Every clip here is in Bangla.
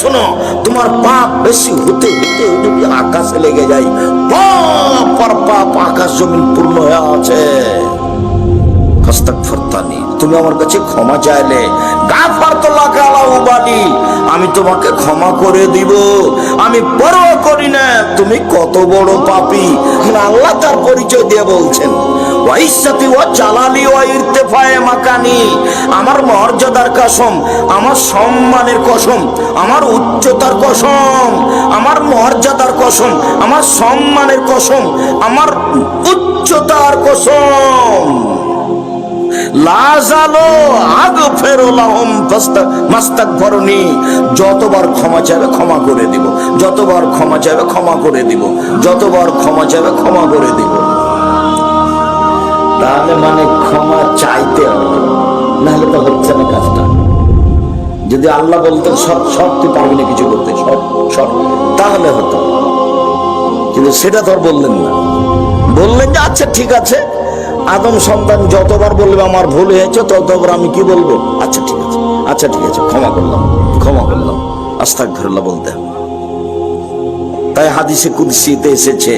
শোনো, তোমার পাপ বেশি হতে হতে যদি আকাশে লেগে যায়, পাপ আর পাপ আকাশ জমিন পূর্ণ হয়ে আছে। তুমি আমার কাছে ক্ষমা চাইলে। আমি তোমাকে ক্ষমা করে দিব। আমি পরোয়া করি না, তুমি কত বড় পাপী। আল্লাহ তার পরিচয় দিয়ে বলছেন ওয়াইসাতি ওয়া জালালি ওয়া ইরতিফায়ে মাকানি। আমার মর্যাদার কসম, আমার সম্মানের কসম, আমার উচ্চতার কসম, আমার মর্যাদার কসম, আমার সম্মানের কসম, আমার উচ্চতার কসম। লাজালো আগ ফেরোলাহম মাস্তাক ভরণী যতবার ক্ষমা চাইবে ক্ষমা করে দিব, যতবার ক্ষমা চাইবে ক্ষমা করে দিব, যতবার ক্ষমা চাইবে ক্ষমা করে দিব। তাহলে মানে ক্ষমা চাইতে হবে। নাহলে তো হচ্ছে না কাজটা। যদি আল্লাহ বলতেন, সব সব তুই পারবি না কিছু করতে, সব সব। তাহলে হতো। কিন্তু সেটা তো বললেন না। বললেন যে আচ্ছা ঠিক আছে। আদম সন্তান যতবার বলবে আমার ভুল হয়েছে, ততবার আমি কি বলব? আচ্ছা ঠিক আছে। আচ্ছা ঠিক আছে, ক্ষমা করলাম। ক্ষমা করলাম। আস্তাক ফেরল্লাহ বলতে তাই হাদিসে কুদসিতে এসেছে,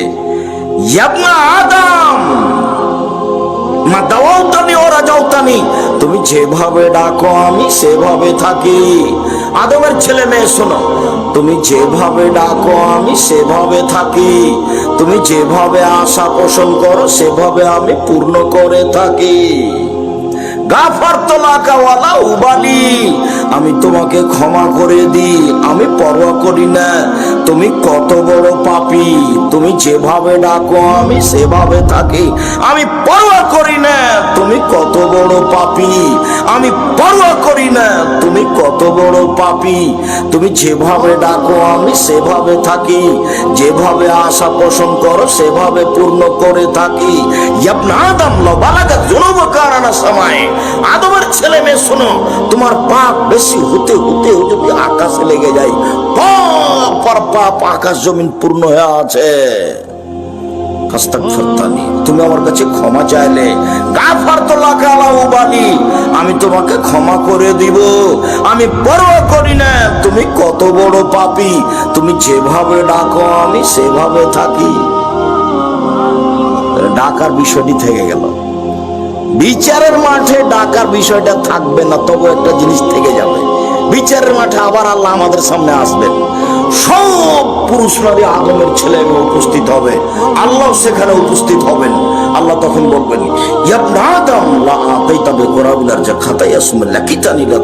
ইয়াবনা আদম মা দাওয়াতানি ওরা যাওতানি তুমি যেভাবে ডাকো, আমি সেভাবে থাকি। আদমের ছেলে মেয়ে, শোনো। তুমি যেভাবে ডাকো, আমি সেভাবে থাকি। তুমি যেভাবে আশা পোষণ করো, সেভাবে আমি পূর্ণ করে থাকি। গাফার উবালি। আমি তোমাকে ক্ষমা করে দিই, আমি পরোয়া করি না। তুমি কত বড় পাপি। তুমি যেভাবে ডাকো, আমি সেভাবে থাকি। আমি পরোয়া করি তুমি কত বড় পাপি? আমি পরোয়া করি না, তুমি কত বড় পাপি? তুমি যেভাবে ডাকো, আমি সেভাবে থাকি। যেভাবে আশা পোষণ করো, সেভাবে পূর্ণ করে থাকি। আদম সময় আদমের ছেলে মেয়ে, শোনো, তোমার পাপ বেশি হতে হতে যদি আকাশে লেগে যায় পাপ আর পাপ আকাশ জমিন পূর্ণ হয়ে আছে। তুমি আমার কাছে ক্ষমা চাইলে। আমি তোমাকে ক্ষমা করে দিব। আমি পরোয়া করি না। তুমি কত বড় পাপী। তুমি যেভাবে ডাকো, আমি সেভাবে থাকি। ডাকার বিষয়টি থেকে গেল। বিচারের মাঠে ডাকার বিষয়টা থাকবে না, তবু একটা জিনিস থেকে যাবে। বিচারের মাঠে আবার আল্লাহ আমাদের সামনে আসবেন। সব পুরুষ নারী আদমের ছেলে মেয়ে উপস্থিত হবে। আল্লাহ সেখানে উপস্থিত হবেন। আল্লাহ তখন বলবেন আদম, লা আতাইতা কোরাবিলার যা সুমিল্লা কিতানি লা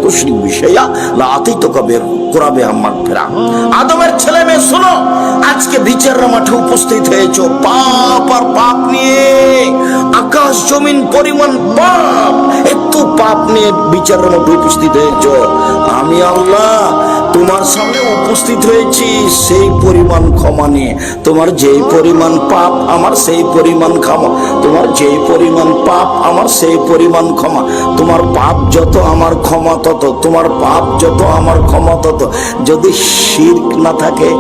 বিশাইয়া, লা বে ফেরা আদমের ছেলে শোনো, আজকে বিচারের মাঠে উপস্থিত হয়েছো। পাপ আর পাপ নিয়ে, আকাশ জমিন পরিমাণ পাপ এত পাপ নিয়ে বিচারের মধ্যে উপস্থিত হয়েছো। আমি আল্লাহ তোমার সামনে উপস্থিত হয়েছি, সেই পরিমাণ ক্ষমা নিয়ে। তোমার যেই পরিমাণ পাপ, আমার সেই পরিমাণ ক্ষমা। তোমার যেই পরিমাণ পাপ, আমার সেই পরিমাণ ক্ষমা। তোমার পাপ যত আমার ক্ষমা তত, তোমার পাপ যত আমার ক্ষমা তত। যদি শির না থাকে